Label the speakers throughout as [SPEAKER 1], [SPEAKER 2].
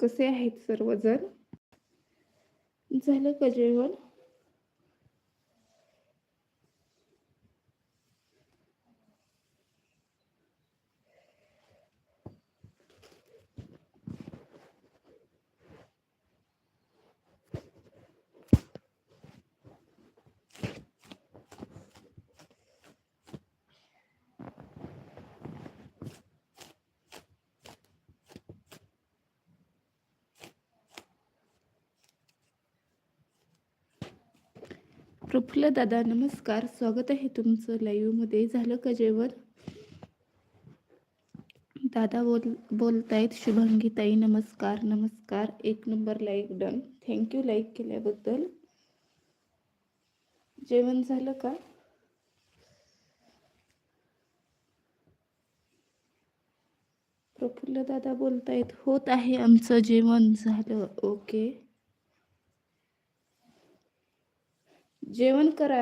[SPEAKER 1] कसे आहेत सर्वजण? झालं का जेवण? प्रफुल्ल दादा नमस्कार. स्वागत आहे तुमचं लाईव्हमध्ये झालं का जेवण? दादा बोल बोलतायत शुभांगी ताई नमस्कार नमस्कार. एक number like done thank you like केल्याबद्दल. जेवण झालं का? प्रफुल्ल दादा बोलतायत होत आहे आमचं जेवण. झालं. ओके जेवण करा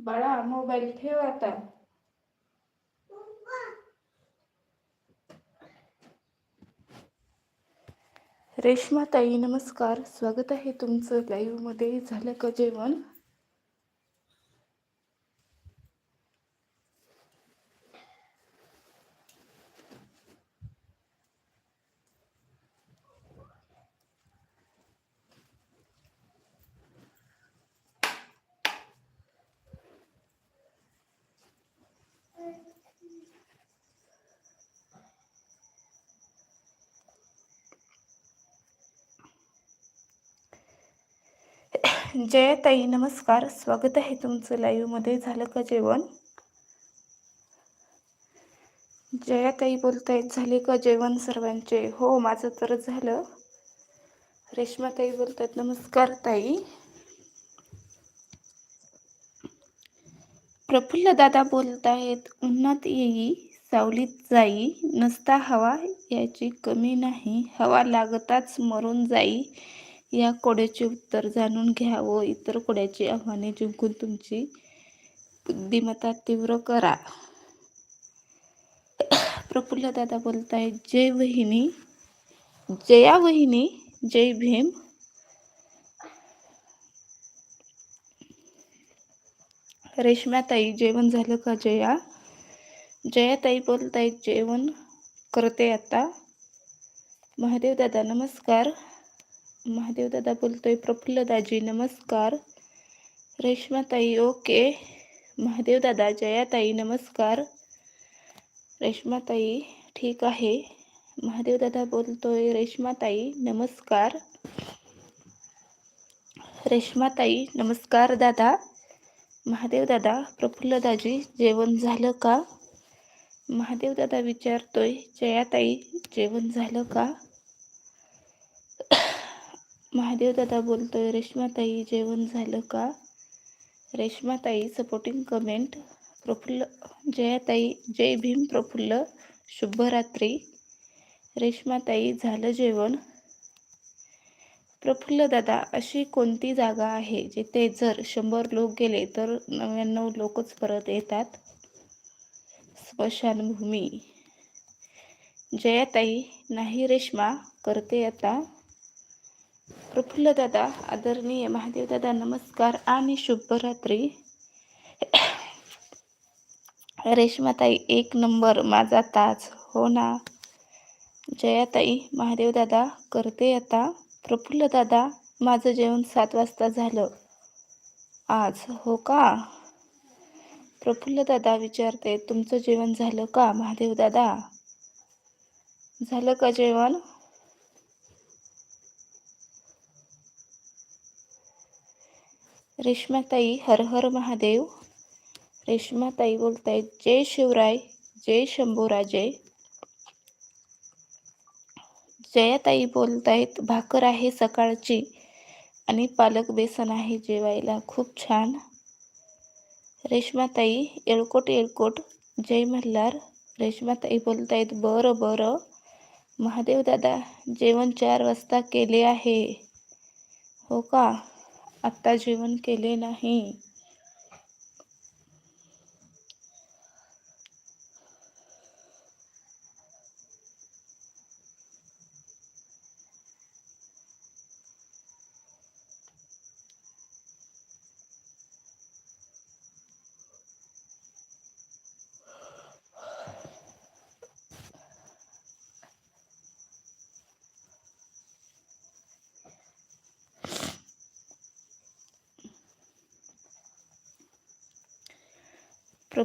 [SPEAKER 1] बाळा मोबाईल ठेव आता. रेश्मा ताई नमस्कार. स्वागत आहे तुमचं लाईव्हमध्ये झालं का जेवण? जयाताई नमस्कार. स्वागत आहे तुमचं लाईव्हमध्ये झालं का जेवण? जयाताई बोलतायत झाले का जेवण सर्वांचे? हो माझं तर झालं. रेश्माताई बोलतायत नमस्कार ताई. प्रफुल्ल दादा बोलतायत उन्हात येई सावलीत जाई नसता हवा याची कमी नाही. हवा लागताच मरून जाई. या कोड्याचे उत्तर जाणून घ्या व इतर कोड्याची आव्हाने जिंकून तुमची बुद्धिमत्ता तीव्र करा. प्रफुल्ल दादा बोलताय जय वहिनी जया वहिनी जय भीम. रेशम्याताई जेवण झालं का जया? जयाताई बोलताय जेवण करते आता. महादेव दादा नमस्कार. महादेव दादा बोलतोय प्रफुल्ल दाजी नमस्कार. रेश्माताई ओके. महादेव दादा जयाताई नमस्कार. रेश्माताई ठीक आहे. महादेव दादा बोलतोय रेश्माताई नमस्कार. रेश्माताई नमस्कार दादा. महादेव दादा प्रफुल्ल दाजी जेवण झालं का? महादेव दादा विचारतोय जयाताई जेवण झालं का? महादेव दादा बोलतोय रेश्माताई जेवण झालं का? रेश्माताई सपोर्टिंग कमेंट प्रफुल्ल जयाताई जय भीम प्रफुल्ल शुभरात्री. रेश्माताई झालं जेवण? प्रफुल्ल दादा अशी कोणती जागा आहे जिथे जर शंभर लोक गेले तर नव्याण्णव लोकच परत येतात? स्मशानभूमी. जयाताई नाही रेश्मा करते आता. प्रफुल्ल दादा आदरणीय महादेव दादा नमस्कार. आणि शुभरात्री. रेश्माताई एक नंबर माझा ताज. हो ना? जयाताई महादेव दादा करते आता. प्रफुल्ल दादा माझं जेवण सात वाजता झालं. आज? हो का? प्रफुल्ल दादा विचारते तुमचं जेवण झालं का महादेव दादा झालं का जेवण? रेश्माताई हर हर महादेव. रेश्माताई बोलतायत जय शिवराय जय शंभूराजे जयाताई बोलतायत भाकर आहे सकाळची आणि पालक बेसन आहे जेवायला खूप छान. रेश्माताई येळकोट येळकोट जय मल्हार. रेश्माताई बोलतायत बरं बरं. महादेव दादा जेवण चार वाजता केले आहे. हो का? आत्ता जेवण केले नाही.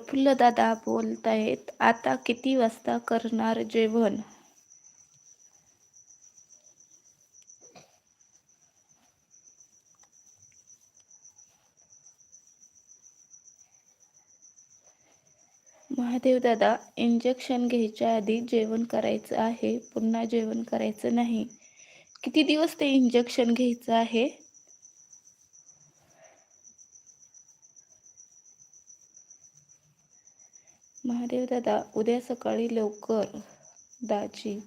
[SPEAKER 1] प्रफुल्लदादा बोलतायत आता किती वाजता करणार जेवण? महादेव दादा इंजेक्शन घ्यायच्या आधी जेवण करायचं आहे पुन्हा जेवण करायचं नाही. किती दिवस ते इंजेक्शन घ्यायचं आहे? दादा उद्या सकाळी लवकर दाजी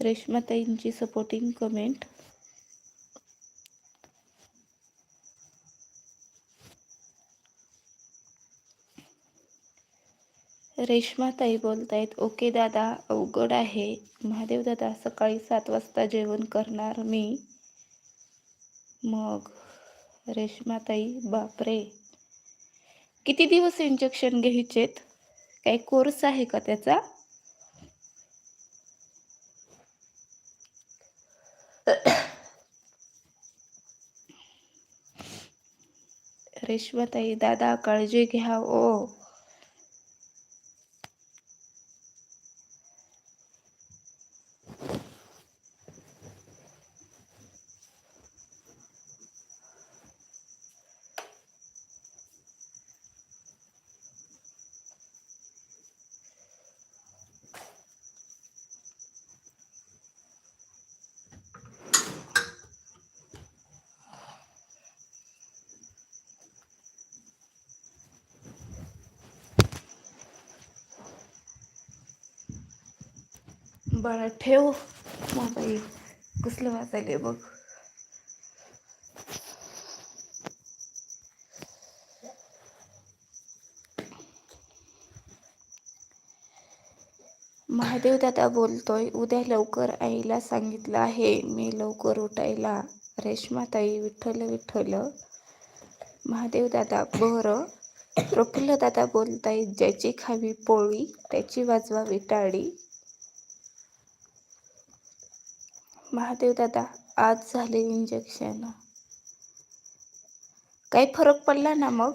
[SPEAKER 1] रेश्माताईंची सपोर्टिंग कमेंट रेश्माताई बोलतायत ओके दादा अवघड आहे. महादेव दादा सकाळी सात वाजता जेवण करणार मी. मग रेश्माताई बापरे. किती दिवस इंजेक्शन घ्यायचेत? काही कोर्स आहे का त्याचा? रेश्मताई दादा काळजी घ्या ओ. बाळा ठेव. मोबाईल कसलं वाचायले बघ. महादेव दादा बोलतोय उद्या लवकर आईला सांगितलं आहे मी लवकर उठायला. रेश्माताई विठ्ठल विठ्ठल. महादेव दादा बरं. प्रफुल्ल दादा बोलताय ज्याची खावी पोळी त्याची वाजवावी टाळी महादेव दादा आज झाले इंजेक्शन काही फरक पडला ना मग?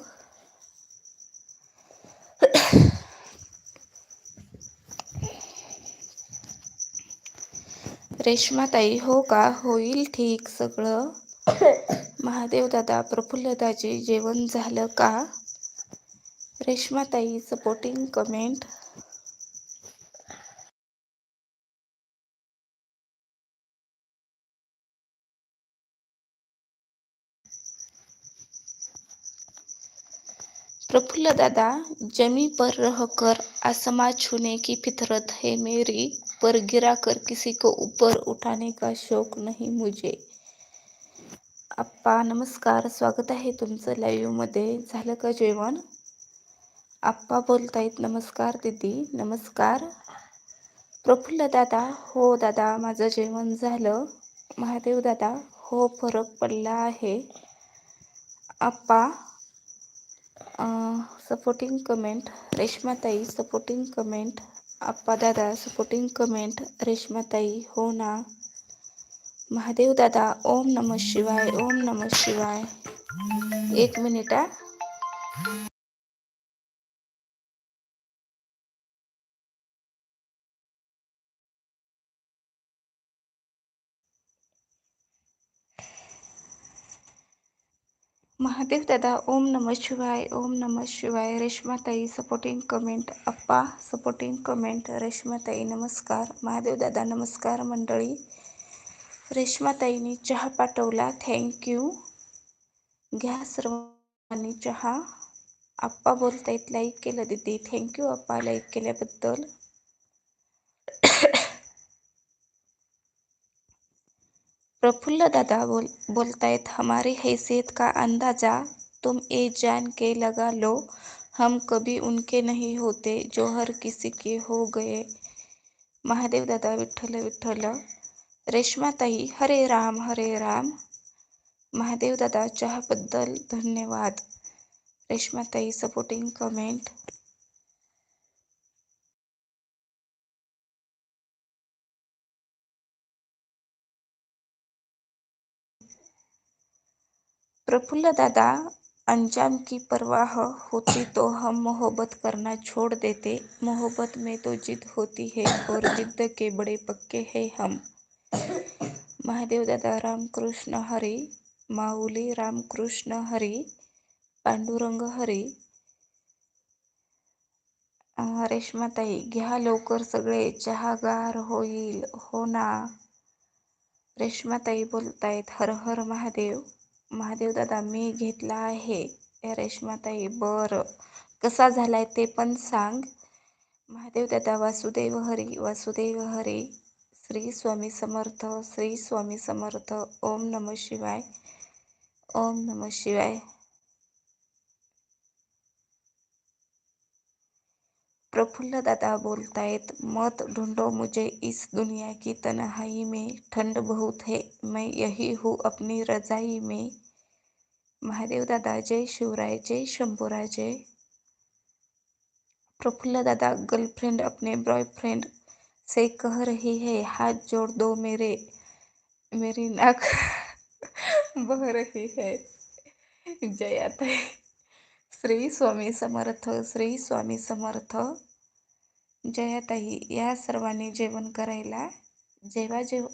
[SPEAKER 1] रेश्माताई हो का? होईल ठीक सगळं. महादेव दादा प्रफुल्लदाजी जेवण झालं का? रेश्माताई सपोर्टिंग कमेंट प्रफुल्ल दादा जमी पर रह कर आसमां छूने की फितरत है मेरी पर गिरा कर किसी को ऊपर उठाने का शौक नहीं मुझे। आप्पा नमस्कार स्वागत आहे तुमचं लाईव्हमध्ये झालं का जेवण? आप्पा बोलतायत नमस्कार दीदी नमस्कार. प्रफुल्ल दादा हो दादा माझं जेवण झालं. महादेव दादा हो फरक पडला आहे. आप्पा सपोर्टिंग कमेंट रेश्माताई सपोर्टिंग कमेंट आप्पा दादा सपोर्टिंग कमेंट रेश्माताई हो ना? महादेव दादा ओम नम शिवाय ओम नम शिवाय. एक मिनिट महादेव दादा ओम नम शिवाय ओम नम शिवाय. रेश्माताई सपोर्टिंग कमेंट अप्पा सपोर्टिंग कमेंट रेश्माताई नमस्कार. महादेव दादा नमस्कार मंडळी. रेश्माताईने चहा पाठवला. थँक्यू घ्या सर्वांनी चहा. आप्पा बोलतायत लाईक केलं दिदी. थँक्यू आप्पा लाईक केल्याबद्दल. प्रफुल्ल दादा बोल बोलता है हमारी हैसियत का अंदाज़ा तुम ए जान के लगा लो। हम कभी उनके नहीं होते जो हर किसी के हो गए। महादेव दादा विठ्ठल विठ्ठल। रेश्माताई हरे राम हरे राम। महादेव दादा चहाबद्दल धन्यवाद। रेशमा रेश्माताई सपोर्टिंग कमेंट प्रफुल्ल दादा अंजाम की परवाह होती तो हम मोहब्बत करना छोड़ देते मोहब्बत में तो जिद होती है और जिद्द के बड़े पक्के हैं हम। महादेव दादा रामकृष्ण हरी माऊली रामकृष्ण हरी पांडुरंग हरी। रेश्माताई घ्या लवकर सगळे चहागार होईल हो ना? रेश्माताई बोलतायत हर हर महादेव। महादेव दादा मी घेतला आहे. रेश्माताई बर. कसा झालाय ते पण सांग. महादेव दादा वासुदेव हरी वासुदेव हरी. श्री स्वामी समर्थ श्री स्वामी समर्थ. ओम नम शिवाय. ओम नम शिवाय. प्रफुल्ल दादा बोलतायत, मत ढूंढो मुझे इस दुनिया की तन्हाई में, ठंड बहुत है, मैं यही हूँ अपनी रजाई में। महादेव दादा, जय शिवराय, जय शंभुराय, जय। प्रफुल्ल दादा, गर्लफ्रेंड अपने बॉयफ्रेंड से कह रही है, हाथ जोड़ दो मेरे, मेरी नाक बह रही है। जयाताई श्री स्वामी समर्थ श्री स्वामी समर्थ. जयाताई या सर्वांनी जेवण करायला. जेव्हा जेव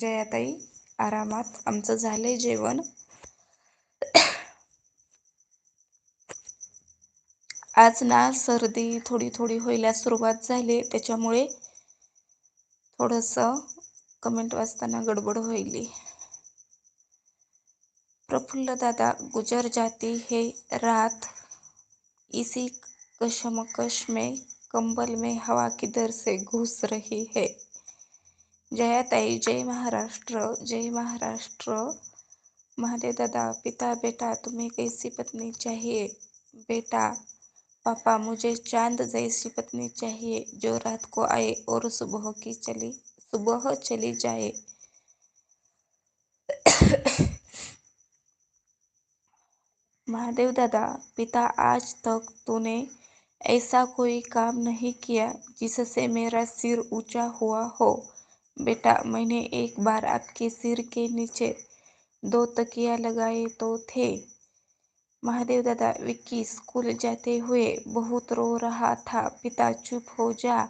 [SPEAKER 1] जयाताई आरामात आमचं झालंय जेवण. आज ना सर्दी थोडी थोडी व्हायला सुरुवात झाली त्याच्यामुळे थोडंसं कमेंट वाचताना गडबड व्हायली. प्रफुल्ल दादा, गुजर जाती है रात। इसी कशमकश में कंबल में हवा किधर से घुस रही है? जयाताई जय महाराष्ट्र जय महाराष्ट्र। महादेव दादा, पिता, बेटा, तुम्हें कैसी पत्नी चाहिए? बेटा, पापा, मुझे चाँद जैसी पत्नी चाहिए, जो रात को आए और सुबह की चली, सुबह चली जाए। महादेव दादा, पिता आज तक तूने ऐसा कोई काम नहीं किया जिससे मेरा सिर ऊँचा हुआ हो। बेटा, मैंने एक बार आपके सिर के नीचे दो तकिया लगाए तो थे। महादेव दादा, विक्की, स्कूल जाते हुए बहुत रो रहा था। पिता, चुप हो जा।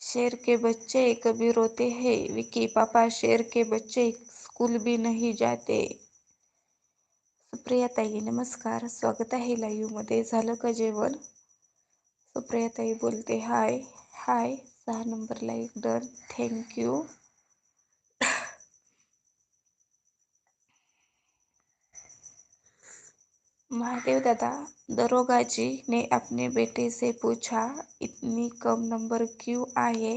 [SPEAKER 1] शेर के बच्चे कभी रोते हैं। विक्की, पापा, शेर के बच्चे स्कूल भी नहीं जाते। सुप्रियाताई नमस्कार. स्वागत आहे लाईव्ह मध्ये. झालं का जेवण? सुप्रियाताई बोलते, हाय हाय, सहा number like done thank you Mahadev दादा दरोगा जी ने अपने बेटे से पूछा इतनी कम नंबर क्यों आए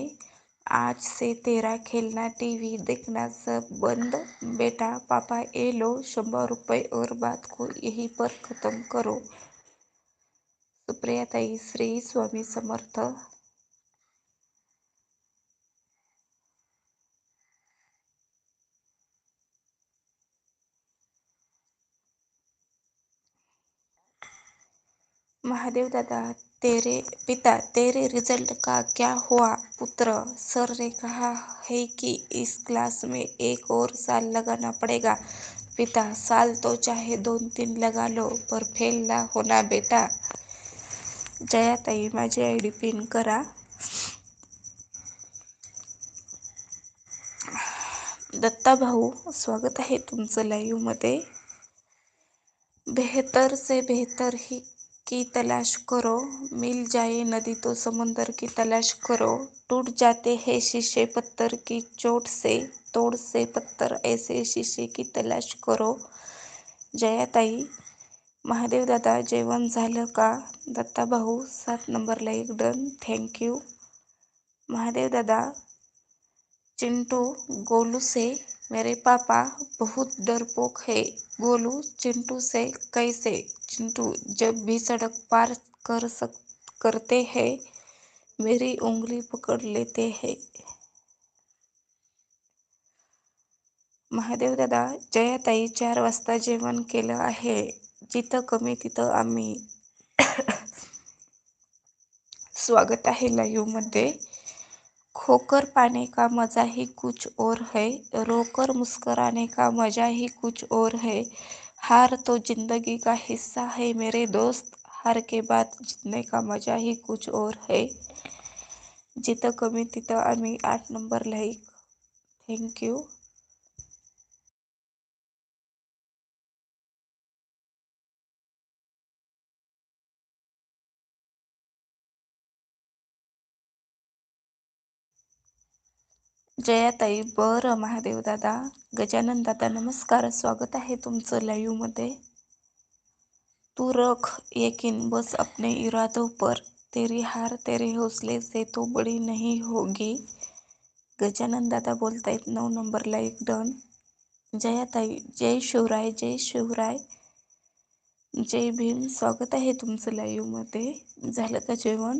[SPEAKER 1] आज से तेरा खेलना टीवी देखना सब बंद? बेटा पापा ये लो शंभर रुपये और बात को यही पर खत्म करो. सुप्रियाताई श्री स्वामी समर्थ. महादेव दादा तेरे पिता तेरे रिजल्ट का क्या हुआ? पुत्र सर ने कहा है कि इस क्लास में एक और साल लगाना पड़ेगा। पिता साल तो चाहे दोन तीन लगा लो पर फेल ना होना बेटा। जयाताई माझी आय डी पिन करा. दत्ता भाऊ स्वागत आहे तुमचं लाईव्हमध्ये बेहतर से बेहतर ही की तलाश करो। मिल जाए नदी तो समंदर की तलाश करो। टूट जाते हैं शीशे पत्थर की चोट से, तोड से पत्थर। ऐसे शीशे की तलाश करो। जयाताई महादेव दादा जेवण झालं का दत्ता भाऊ सात नंबरला एक डन। थँक्यू महादेव दादा, चिंटू, गोलू से मेरे पापा, बहुत डरपोक है। गोलू, चिंटू से कैसे? चिंटू जब भी सड़क पार कर सक करते हैं मेरी उंगली पकड़ लेते हैं। महादेव दादा जयाताई चार वाजता जेवण केलं आहे. जिथं कमी तिथं आम्ही. स्वागत आहे लाईव्हमध्ये. खोकर पाने का मजा ही कुछ और है? रोकर मुस्कराने का मजा ही कुछ और है? हार तो ज़िंदगी का हिस्सा है मेरे दोस्त। हार के बाद जीतने का मज़ा ही कुछ और है। जिथं कमी तिथं आम्ही आठ नंबर लाईक थँक्यू जयाताई बरं महादेव दादा गजानन दादा नमस्कार. स्वागत आहे तुमचं लाईव्हमध्ये. तू रख यकीन बस अपने इरादों पर तेरी हार तेरे हौसले से तो बड़ी नहीं होगी. गजानन दादा बोलतायत नऊ नंबरला एक डन जयाताई जय शिवराय जय शिवराय. जय भीम स्वागत आहे तुमचं लाईव्हमध्ये. झालं का जेवण?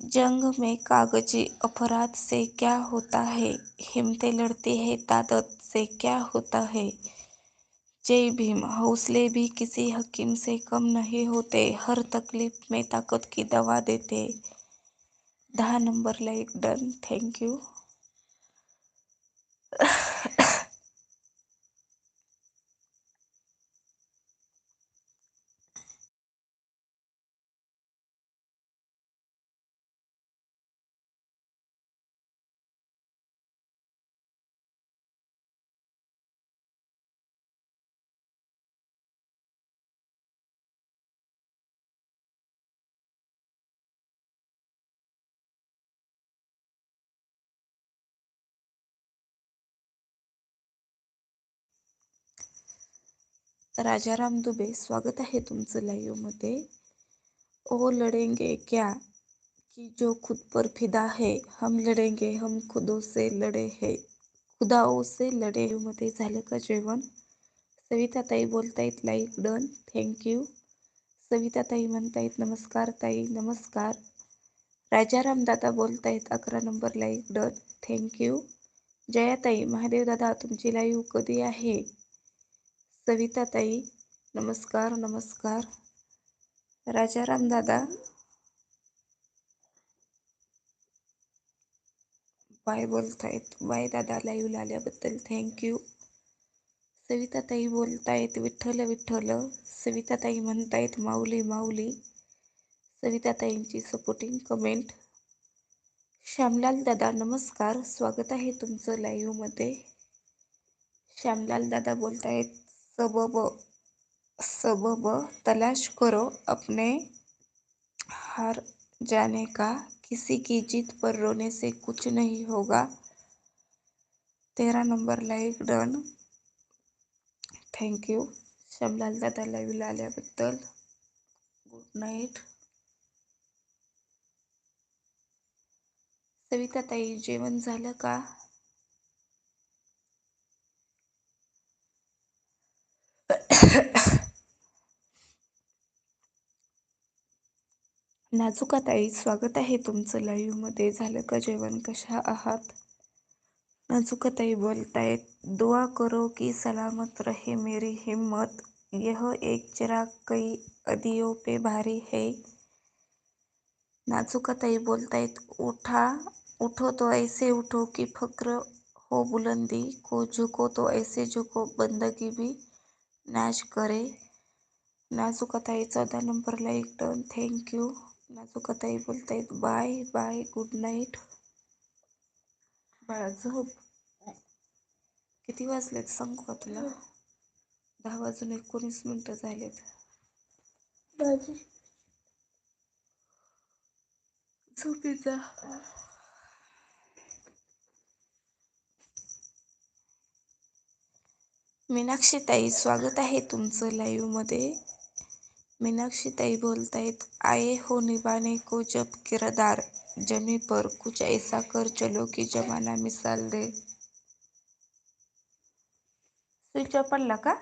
[SPEAKER 1] जंग में कागज़ी अपराध से क्या होता है? हिम्मतें लड़ती है, ताकत से क्या होता है? जय भीम, हौसले भी किसी हकीम से कम नहीं होते। हर तकलीफ़ में ताकत की दवा देते। दहा number like done thank you Rajaram Dubey स्वागत आहे तुमचं लाईव्हमध्ये. ओ लढेंगे क्या कि जो खुद पर फिदा है हम लडेंगे हम खुदो से लडे है. खुदाओ से लडे मध्ये झालं का जेवण? सविताताई बोलतायत लाईव्ह डन थँक्यू सविताताई म्हणतायत नमस्कार ताई नमस्कार. राजाराम दादा बोलतायत अकरा number like done thank you Jayatai Mahadev दादा तुमची लाईव्ह कधी आहे? सविताताई नमस्कार नमस्कार. राजाराम दादा बाय बोलतायत बाय दादा लाईव्ह आल्याबद्दल थँक्यू सविताताई बोलतायत विठ्ठल विठ्ठल. सविताताई म्हणतायत माऊली माऊली. सविताताईंची सपोर्टिंग कमेंट श्यामलाल दादा नमस्कार. स्वागत आहे तुमचं लाईव्हमध्ये श्यामलाल दादा बोलतायत सबब सबब तलाश करो अपने हार जाने का। किसी की जीत पर रोने से कुछ नहीं होगा। तेरा number like done. Thank you Shyamlal दादा लाईव्हला आल्याबद्दल गुड नाईट सविताताई जेवण झालं का? नाजुकाताई स्वागत आहे तुमचं लाईव्हमध्ये झालं का जेवण? कशा आहात? नाजुकाताई बोलतायत दुआ करो की सलामत रहे मेरी हिम्मत. यह एक चिराग कई अदियों पे भारी है. नाजुकाताई बोलतायत उठा उठो तो ऐसे उठो कि फक्र हो बुलंदी. को झुको तो ऐसे झुको बंदगी भी नाश करे. नाजुकाताई चौदा नंबरला एक टन थँक्यू नाजुकाताई बोलतायत बाय बाय गुड नाईट. बाळा झोप. किती वाजलेत सांगू का तुला? दहा वाजून एकोणीस मिनटं झालेत. झोपेत जा. मीनाक्षी ताई स्वागत आहे तुमचं लाईव्हमध्ये. मीनाक्षी ताई बोलतायत आए हो निभाने को जब किरदार जमी पर कुछ ऐसा कर चलो की जमाना मिसाल दे। स्विच ऑफ पडला का?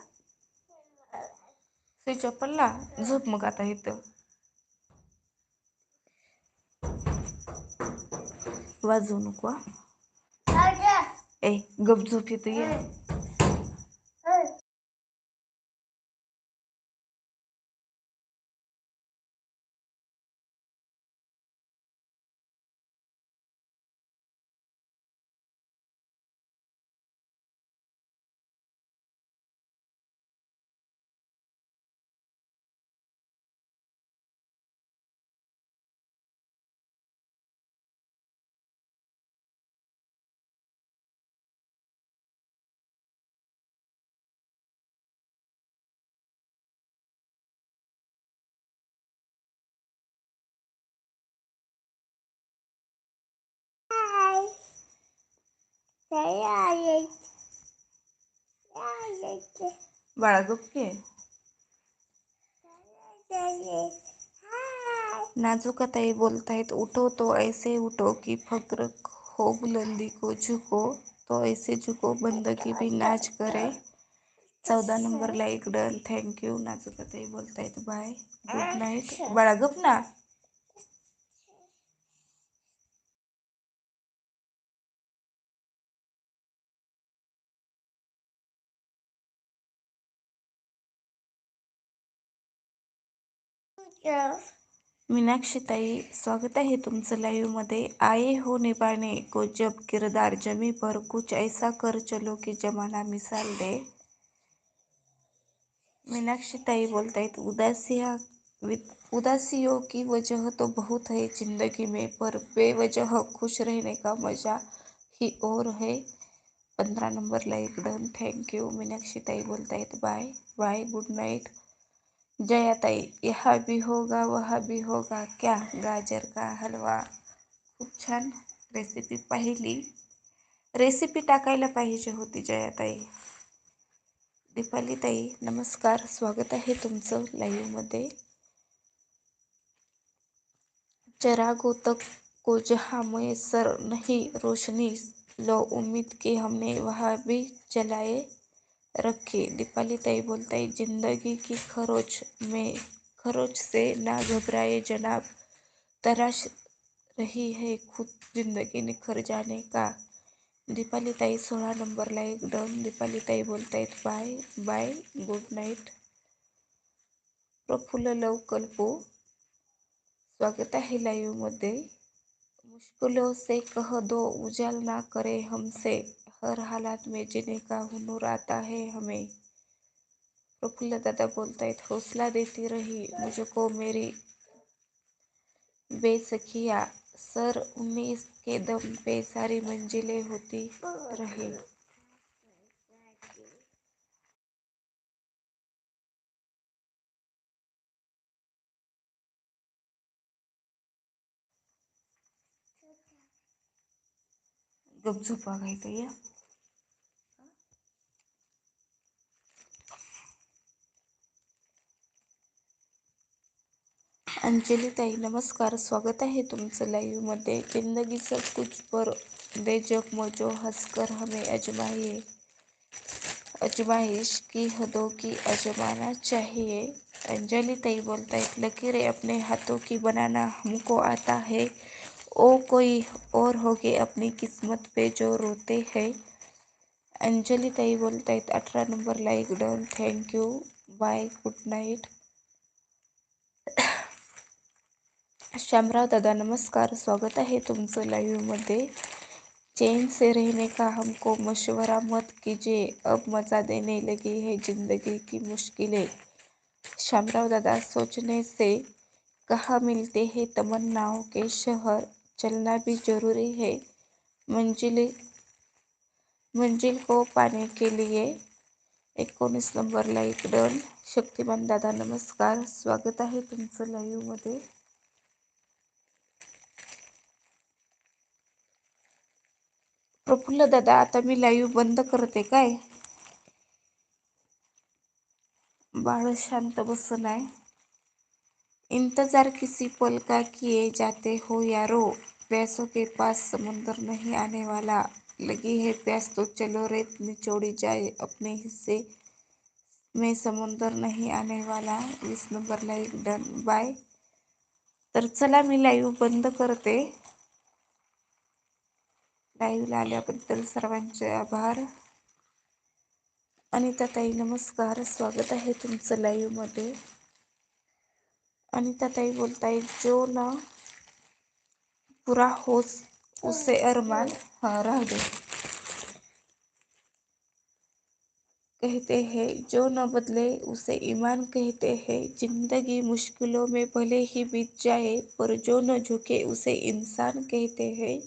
[SPEAKER 1] स्विच ऑफ पडला? झोप मग आता इथं. वाजवू नको. ए गप झोप इथं बाळा झोपके नाजुकताई बोलतायत उठो तो ऐसे उठो की फक्र हो बुलंदी को झुको तो ऐसे झुको बंदगी भी नाच करे. चौदा नंबरला एक डन. थँक्यू नाजुकाताई बोलतायत बाय गुड नाईट बाळा गप ना? मीनाक्षीताई स्वागत आहे तुमचं लाईव्हमध्ये. आए हो निभाने को जब किरदार जमी पर कुछ ऐसा कर चलो की जमाना मिसाल दे. मीनाक्षीताई बोलतायत उदासिया उदासियों की वजह तो बहुत है जिंदगी में पर बेवजह खुश रहने का मजा ही और है. पंधरा नंबरला एक डन थँक्यू मीनाक्षीताई बोलतायत बाय बाय गुड नाईट जयाताई, यहाँ भी होगा, वहाँ भी होगा। क्या गाजर का हलवा? खूप छान। रेसिपी पाहिली। रेसिपी टाकायला पाहिजे होती जयाताई. दीपालीताई, नमस्कार. स्वागत आहे तुमचं लाईव्हमध्ये चरागों गोतक को जहाँ मैसर नहीं रोशनी, लो उम्मीद की हमने वहाँ भी जलाए. रखी। दीपालीताई बोलताई, ज़िंदगी की खरोच में, खरोच से ना घबराए जनाब। तराश रही है खुद ज़िंदगी निखर जाने का। दीपाली दीपालीताई सोळा नंबरला एक डन। दीपालीताई बोलतायत bye bye, good night Praful लवकल्पू स्वागत आहे लाईव्ह मध्ये। मुश्किलों से कह दो, उजाल ना करे हमसे। हर हालात में जीने का हुनर आता है हमें। प्रफुल्ल दादा बोलता है, हौसला देती रही, मुझको मेरी बेसखिया, सर उन्नीस के दम पे सारी मंजिलें होती रही। गप झोपा काय या। अंजली ताई, नमस्कार, स्वागत आहे तुमचं लाईव्ह मध्ये. ज़िंदगी सब कुछ पर जब मजो हंसकर हमें अजमाइए. अजमाइश की हदों की अजमाना चाहिए. अंजलि ताई है लकीरें, अपने हाथों की बनाना हमको आता है. ओ कोई और होगे अपनी किस्मत पे जो रोते हैं। अंजली ताई बोलतायत अठरा नंबरला एक done thank you bye, good night Shyamrao दादा, नमस्कार, स्वागत आहे तुमचं लाईव्ह मध्ये। चैन से रहने का हमको मशवरा मत कीजिए, अब मज़ा देने लगी है ज़िंदगी की मुश्किलें। श्यामराव दादा सोचने से कहाँ, मिलते हैं तमन्नाओं के शहर चलना भी जरूरी है। मंजिल मंजिल को पाने के लिए एकोणीस नंबरला एक डन। शक्तिमान दादा नमस्कार। स्वागत आहे तुमचं लाईव्हमध्ये प्रफुल्ल दादा आता मी लाईव्ह बंद करते काय? बाळ शांत बसून आहे इंतजार किसी पल का किए जाते हो यारो। प्यासों के पास समुंदर नहीं आने वाला। लगी है प्यास तो चलो रेत निचोड़ी जाए। अपने हिस्से में समुंदर नहीं आने वाला। वीस नंबरला एक डन बाय। तर चला मी लाईव्ह बंद करते. लाईव्हला आल्याबद्दल सर्वांचे आभार. अनिता ताई नमस्कार. स्वागत आहे तुमचं लाईव्हमध्ये मध्ये अनिता ताई बोलताय जो ना पुरा हो उसे अरमान हा। राहू दे। कहते हैं जो न बदले उसे ईमान कहते हैं। ज़िंदगी मुश्किलों में भले ही बीत जाए पर जो न झुके उसे इंसान कहते हैं।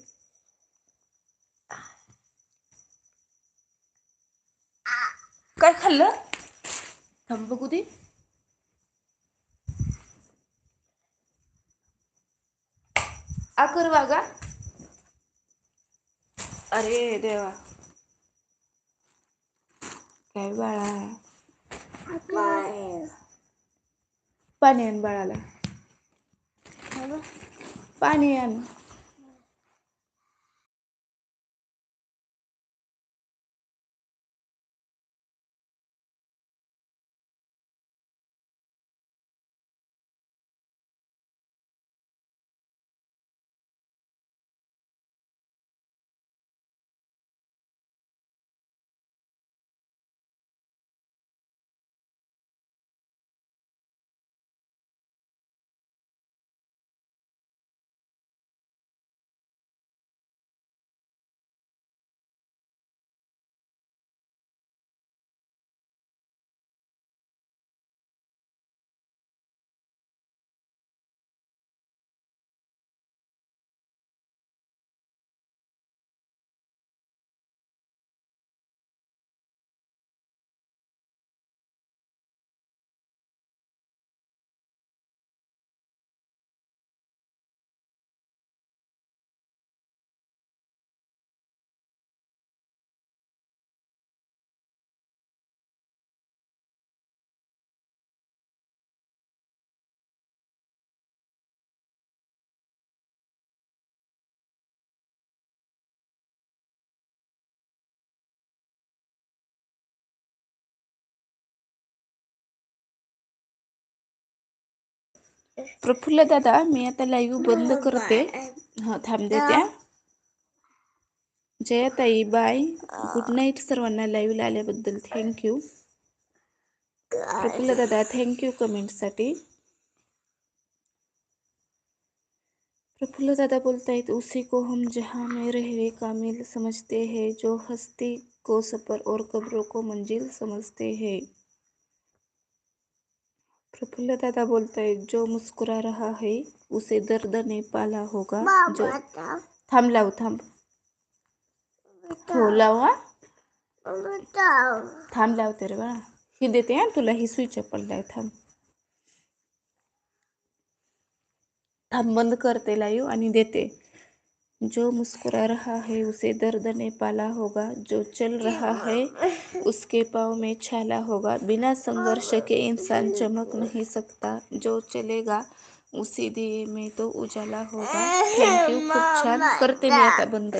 [SPEAKER 1] काय खाल्लं थांब बघू दे। आकर वागा अरे देवा. काय बाळा पाणी आण बाळाला. पाणी आण. प्रफुल्ल दादा मी आता लाईव्ह बंद करते. हा थांब देत्या जयाताई बाय. गुड नाईट सर्वांना लाईव्हला आल्याबद्दल थँक्यू प्रफुल्ल दादा थँक्यू कमेंटसाठी. प्रफुल्ल दादा बोलतायत उसी को हम जहाँ में रहवे कामिल समझते हैं जो हस्ती को सफ़र और कब्रों को मंजिल समझते हैं. प्रफुल्ल दादा बोलतायत जो मुस्कुरा रहा है उसे दर्द ने पाला होगा। जो थांब लाव थांब। हो लावा थांब लावते रे बाळा ही देते हा तुला ही सुई चप्पल थांब। थांब बंद करते लाईव्ह आणि देते। जो मुस्कुरा रहा है, उसे दर्द ने पाला होगा। जो चल रहा है, उसके पाँव में छाला होगा। बिना संघर्ष के इंसान चमक नहीं सकता। जो चलेगा, उसी दिए में तो उजाला होगा। थँक्यू खूप छान करते मी आता बंद